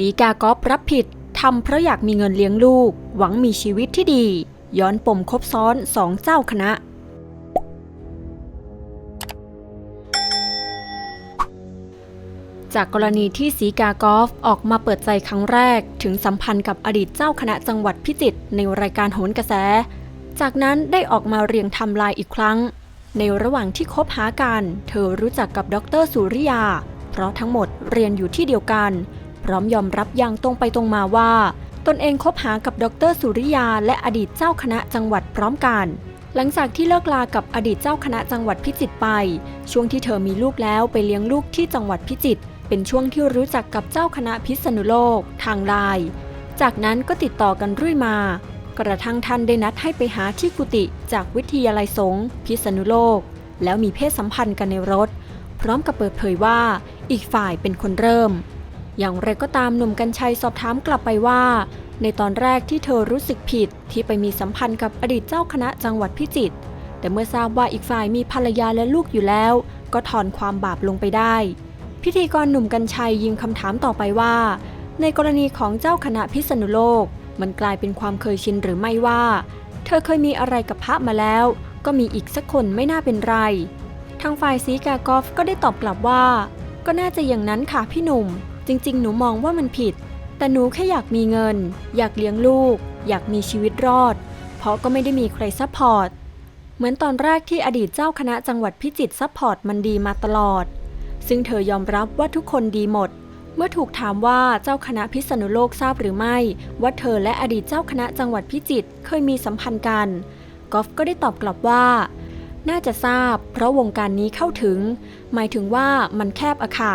สีกากอฟรับผิดทำเพราะอยากมีเงินเลี้ยงลูก หวังมีชีวิตที่ดี ย้อนปมคบซ้อนสองเจ้าคณะ จากกรณีที่สีกากอฟออกมาเปิดใจครั้งแรก ถึงสัมพันธ์กับอดีตเจ้าคณะจังหวัดพิจิตรในรายการโหนกระแส จากนั้นได้ออกมาเรียงทำลายอีกครั้ง ในระหว่างที่คบหากัน เธอรู้จักกับดรสุริยา เพราะทั้งหมดเรียนอยู่ที่เดียวกัน พร้อมยอมรับอย่างตรงไปตรงมาว่า ตนเองคบหากับดรสุริยา และอดีตเจ้าคณะจังหวัดพร้อมกัน หลังจากที่เลิกลากับอดีตเจ้าคณะจังหวัดพิจิตรไป ช่วงที่เธอมีลูกแล้วไปเลี้ยงลูกที่จังหวัดพิจิตรเป็นช่วงที่รู้จักกับเจ้าคณะพิษณุโลก ทางไลน์จากนั้นก็ติดต่อกันรื่อยมา กระทั่งท่านได้นัดให้ไปหาที่กุฏิจากวิทยาลัยสงฆ์พิษณุโลก แล้วมีเพศสัมพันธ์กันในรถ พร้อมกับเปิดเผยว่า อีกฝ่ายเป็นคนเริ่ม อย่างไรก็ตามหนุ่มกัญชัยสอบถามกลับไปว่า ในตอนแรกที่เธอรู้สึกผิดที่ไปมีสัมพันธ์กับอดีตเจ้าคณะจังหวัดพิจิตรแต่เมื่อทราบว่าอีกฝ่ายมีภรรยาและลูกอยู่แล้ว ก็ถอนความบาปลงไปได้ พิธีกรหนุ่มกัญชัยยิงคำถามต่อไปว่า ในกรณีของเจ้าคณะพิษณุโลก มันกลายเป็นความเคยชินหรือไม่ว่า เธอเคยมีอะไรกับพระมาแล้ว ก็มีอีกสักคนไม่น่าเป็นไรทางฝ่ายซีกากอฟก็ได้ตอบกลับว่า ก็น่าจะอย่างนั้นค่ะพี่หนุ่ม จริง ๆ หนูมองว่ามันผิด แต่หนูแค่อยากมีเงิน อยากเลี้ยงลูก อยากมีชีวิตรอด เพราะก็ไม่ได้มีใครซัพพอร์ต เหมือนตอนแรกที่อดีตเจ้าคณะจังหวัดพิจิตรซัพพอร์ตมันดีมาตลอด ซึ่งเธอยอมรับว่าทุกคนดีหมด เมื่อถูกถามว่าเจ้าคณะพิษณุโลกทราบหรือไม่ ว่าเธอและอดีตเจ้าคณะจังหวัดพิจิตรเคยมีสัมพันธ์กัน กอฟก็ได้ตอบกลับว่า น่าจะทราบ เพราะวงการนี้เข้าถึง หมายถึงว่ามันแคบอะค่ะ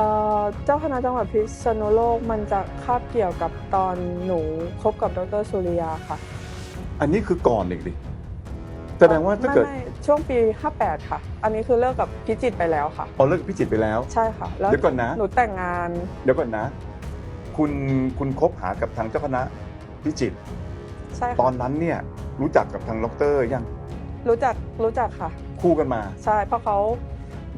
อ่อเจ้าคณะจังหวัดพิษณุโลกมันจะคาบเกี่ยวกับตอนหนูคบกับดรสุริยาค่ะอันนี้คือก่อนอีกดิแสดงว่าถ้าเกิดไม่ไม่ช่วงปี 58 ค่ะ อันนี้คือเลิกกับพิจิตรไปแล้วค่ะพอเลิกกับพิจิตรไปแล้ว ใช่ค่ะ แล้วเดี๋ยวก่อนนะ หนูแต่งงานเดี๋ยวก่อนนะ คุณคุณคบหากับทางเจ้าคณะพิจิตรใช่ตค่ะอนนั้นเนี่ยรู้จักกับทางดอกเตอร์ยังรู้จักรู้จักค่ะ คู่กันมา ใช่เพราะเขา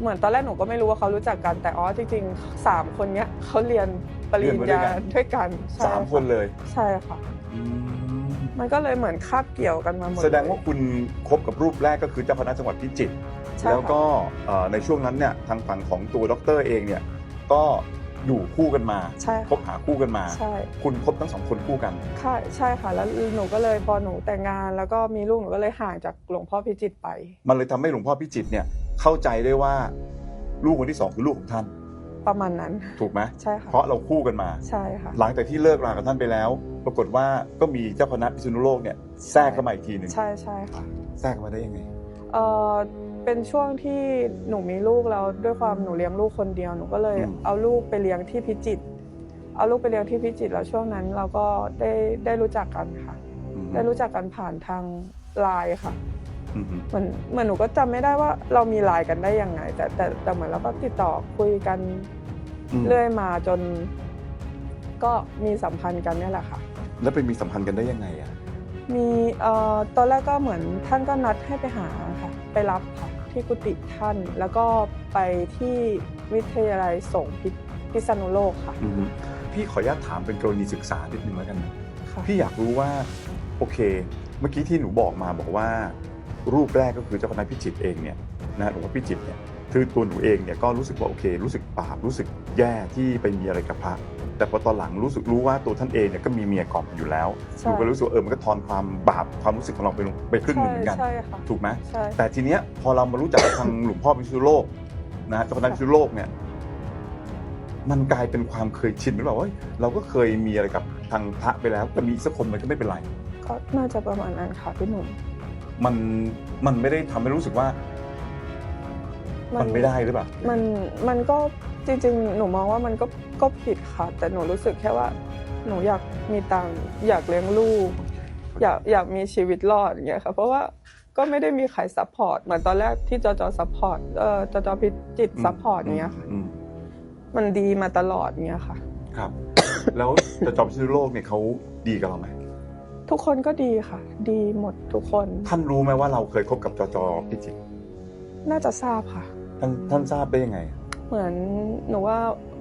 เหมือนตอนแรกหนูก็ไม่รู้ว่าเขารู้จักกันแต่อ๋อจริงๆสามคนเนี้ยเขาเรียนปริญญาด้วยกันใช่สามคนเลย ใช่ค่ะอืมมันก็เลยเหมือนคาบเกี่ยวกันมาหมดแสดงว่าคุณคบกับรูปแรกก็คือเจ้าคณะจังหวัดพิจิตรใช่แล้วค่ะก็เอ่อในช่วงนั้นเนี่ยทางฝั่งของตัวดอกเตอร์เองเนี่ยก็อยู่คู่กันมาใช่คบหาคู่กันมาใช่คุณคบทั้งสองคนคู่กันค่ะใช่ค่ะ แล้วหนูก็เลยพอหนูแต่งงานแล้วก็มีลูกหนูก็เลยห่างจากหลวงพ่อพิจิตรไป มันเลยทำให้หลวงพ่อพิจิตรเนี่ย เข้าใจได้ว่าลูกคนที่สองคือลูกของท่าน ประมาณนั้น ถูกไหมใช่ค่ะเพราะเราคู่กันมาใช่ค่ะหลังจากที่เลิกรากับท่านไปแล้ว ปรากฏว่าก็มีเจ้าคณะพิษณุโลกเนี่ยแทรกเข้ามาอีกทีหนึ่งใช่ใช่ค่ะแทรกเข้ามาได้ยังไงเออเป็นช่วงที่หนูมีลูกแล้วด้วยความหนูเลี้ยงลูกคนเดียวหนูก็เลยอืมเอาลูกไปเลี้ยงที่พิจิตรเอาลูกไปเลี้ยงที่พิจิตรแล้วช่วงนั้นเราก็ได้ได้รู้จักกันค่ะอืมได้รู้จักกันผ่านทางไลน์ค่ะอืม เหมือนเหมือนหนูก็จำไม่ได้ว่าเรามีไลน์กันได้ยังไง แต่แต่แต่เหมือนเราก็ติดต่อคุยกันอืมเรื่อยมาจน ก็มีสัมพันธ์กันเนี่ยแหละค่ะ แล้วไปมีสัมพันธ์กันได้ยังไงอะมีเอ่อตอนแรกก็เหมือนท่านก็นัดให้ไปหาค่ะ ไปรับค่ะที่กุฏิท่าน แล้วก็ไปที่วิทยาลัยสงฆ์พิพิษณุโลกค่ะ อืมพี่ขออนุญาตถามเป็นกรณีศึกษานิดนึงแล้วกันนะค่ะ พี่อยากรู้ว่า โอเค เมื่อกี้ที่หนูบอกมาบอกว่า รูปแรกก็คือเจ้าคณะพิจิตรเองเนี่ยนะหลวงพ่อพิจิตรเนี่ยคือตัวหนูเองเนี่ยก็รู้สึกว่าโอเค รู้สึกบาปรู้สึกแย่ที่ไปมีอะไรกับพระแต่พอตอนหลังรู้สึกรู้ว่าตัวท่านเองเนี่ยก็มีเมียก่อนอยู่แล้วหใช่นูก็รู้สึกว่าเออมันก็ทอนความบาปความรู้สึกของเราไปลงไปครึ่งหนึ่งเหมือนกันใช่ค่ะถูกไหมใช่แต่ทีเนี้ยพอเรามารู้จักกับทางหลวงพ่อพิชุโลกนะฮะเจ้าคณะพิชุโลกเนี่ยมันกลายเป็นความเคยชินหรือเปล่าว่าเฮ้ยเราก็เคยมีอะไรกับทางพระไปแล้วแต่มีอีกสักคนมันก็ไม่เป็นไรก็น่าจะประมาณนั้นค่ะพี่หนุ่ม มันมันไม่ได้ทำให้รู้สึกว่ามันไม่ได้หรือเปล่า มันมันก็จริง ๆ หนูมองว่ามันก็ก็ผิดค่ะ แต่หนูรู้สึกแค่ว่า หนูอยากมีตังค์อยากเลี้ยงลูก อยากอยากมีชีวิตรอดอย่างเงี้ยค่ะ เพราะว่าก็ไม่ได้มีใครซัพพอร์ตเหมือนตอนแรกที่จจซัพพอร์ตเอ่อจจพิจิตซัพพอร์ตอย่างเงี้ยค่ะอืมมันดีมาตลอดอย่างเงี้ยค่ะ ครับ แล้วจะจอมพิษณุโลกเนี่ยเขาดีกับเราไหม ทุกคนก็ดีค่ะ ดีหมดทุกคน ท่านรู้ไหมว่าเราเคยคบกับจจพิจิตรน่าจะทราบค่ะ ท่านท่านทราบได้ยังไง เหมือนหนูว่า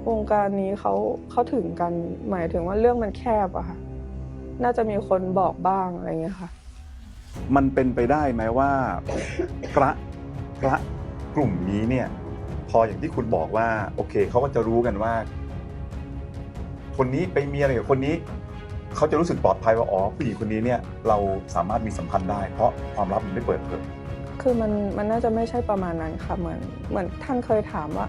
วงการนี้เขาเขาถึงกันหมายถึงว่าเรื่องมันแคบอะค่ะ น่าจะมีคนบอกบ้างอะไรเงี้ยค่ะ มันเป็นไปได้ไหมว่า พระพระกลุ่มนี้เนี่ย พออย่างที่คุณบอกว่า โอเคเขาก็จะรู้กันว่า คนนี้ไปมีอะไรกับคนนี้ เขาจะรู้สึกปลอดภัยว่าอ๋อผู้หญิงคนนี้เนี่ยเราสามารถมีสัมพันธ์ได้ เพราะความลับมันไม่เปิดเผยคือมันมันน่าจะไม่ใช่ประมาณนั้นค่ะเหมือนเหมือนท่านเคยถามว่า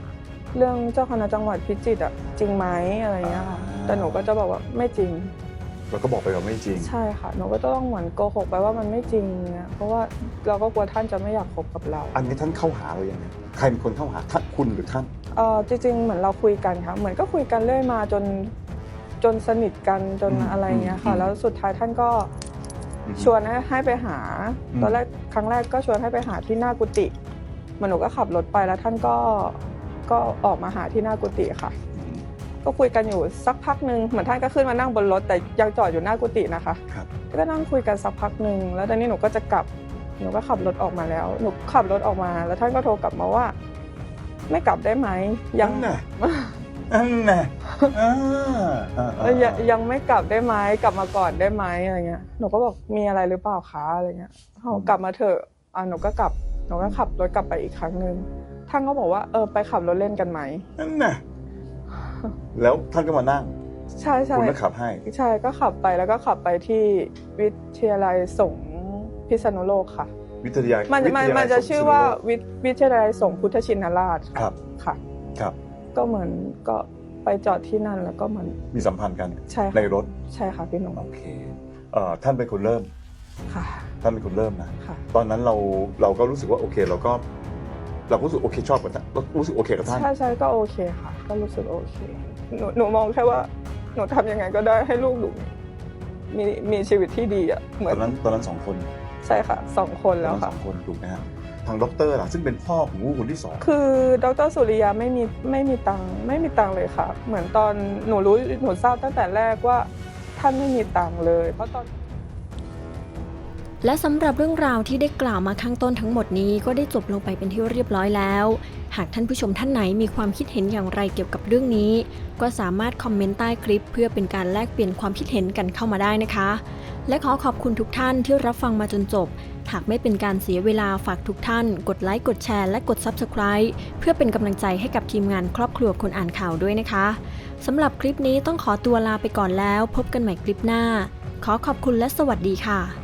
เรื่องเจ้าคณะจังหวัดพิจิตรอะจริงไหมอะไรเงี้ยค่ะอ่าแต่หนูก็จะบอกว่าไม่จริง เราก็บอกไปว่าไม่จริง ใช่ค่ะหนูก็ต้องเหมือนโกหกไปว่ามันไม่จริงเนี่ยเพราะว่าเราก็กลัวท่านจะไม่อยากคบกับเรา อันนี้ท่านเข้าหาเรายังไงใครเป็นคนเข้าหาท่านคุณหรือท่าน เออจริงๆเหมือนเราคุยกันค่ะเหมือนก็คุยกันเรื่อยมาจน จนสนิทกันจนอืมอะไรเงี้ยค่ะอืมแล้วสุดท้ายท่านก็อืมชวนให้ให้ไปหาอืมตอนแรกครั้งแรกก็ชวนให้ไปหาที่หน้ากุฏิเหมันหนูก็ขับรถไปแล้วท่านก็ก็ออกมาหาที่หน้ากุฏิค่ะ ก็คุยกันอยู่สักพักหนึ่งเหมือนท่านก็ขึ้นมานั่งบนรถแต่ยังจอดอยู่หน้ากุฏินะคะครับก็นั่งคุยกันสักพักหนึ่งแล้วตอนนี้หนูก็จะกลับหนูก็ขับรถออกมาแล้วหนูขับรถออกมา แล้วท่านก็โทรกลับมาว่า ไม่กลับได้ไหมยังอันน่ะอันน่ะ อ่าอ่าเออยังยังไม่กลับได้ไหมกลับมาก่อนได้ไหมอะไรเงี้ยหนูก็บอกมีอะไรหรือเปล่าคะอะไรเงี้ยเขาบอกกลับมาเถอะอ่าหนูก็กลับหนูก็ขับรถกลับไปอีกครั้งหนึ่งท่านก็บอกว่าเออไปขับรถเล่นกันไหมอันน่ะ แล้วท่านก็มานั่ง ใช่ใช่คุณก็ขับให้ ใช่ก็ขับไปแล้วก็ขับไปที่วิทยาลัยสงฆ์พิษณุโลกค่ะ วิทยามันวิทมันยาลัยมันจะสงฆ์ชื่อว่าพิษณุโลกวิทวิทยาลัยสงฆ์พุทธชินราชครับ ค่ะ ครับ ก็เหมือนก็ ไปจอดที่นั่นแล้วก็เหมือนมีสัมพันธ์กันใช่ในค่ะรถใช่ค่ะพี่หนุ่มโอเคเอ่อท่านเป็นคนเริ่ม ค่ะ ท่านเป็นคนเริ่มนะ ค่ะ ตอนนั้นเราเราก็รู้สึกว่าโอเคเราก็ เราก็รู้สึกโอเคชอบกับท่านเรารู้สึกโอเคกับท่าน ใช่ใช่ก็โอเคค่ะ ก็รู้สึกโอเคหนูหนูมองแค่ว่าหนูทำยังไงก็ได้ให้ลูกหนูมีมีชีวิตที่ดีอะเหมืตออนนนั้นตอนนั้นสองคนใช่ค่ะสองคนตอนแล้วนั้นสค่ะ องคนถูกไหมฮะ ทางด็อกเตอร์ล่ะซึ่งเป็นพ่อของลูกคนที่สองคือดรสุริยาไม่มีไม่มีตังค์ไม่มีตังค์เลยค่ะ เหมือนตอนหนูรู้หนูทราบตั้งแต่แรกว่าท่านไม่มีตังค์เลย เพราะตอนและสำหรับเรื่องราวที่ได้กล่าวมาข้างต้นทั้งหมดนี้ก็ได้จบลงไปเป็นที่เรียบร้อยแล้ว หากท่านผู้ชมท่านไหนมีความคิดเห็นอย่างไรเกี่ยวกับเรื่องนี้ ก็สามารถคอมเมนต์ใต้คลิป เพื่อเป็นการแลกเปลี่ยนความคิดเห็นกันเข้ามาได้นะคะ และขอขอบคุณทุกท่านที่รับฟังมาจนจบ หากไม่เป็นการเสียเวลาฝากทุกท่าน กดไลค์กดแชร์และกด Subscribe เพื่อเป็นกำลังใจให้กับทีมงานครอบครัวคนอ่านข่าวด้วยนะคะสำหรับคลิปนี้ต้องขอตัวลาไปก่อนแล้ว พบกันใหม่คลิปหน้า ขอขอบคุณและสวัสดีค่ะ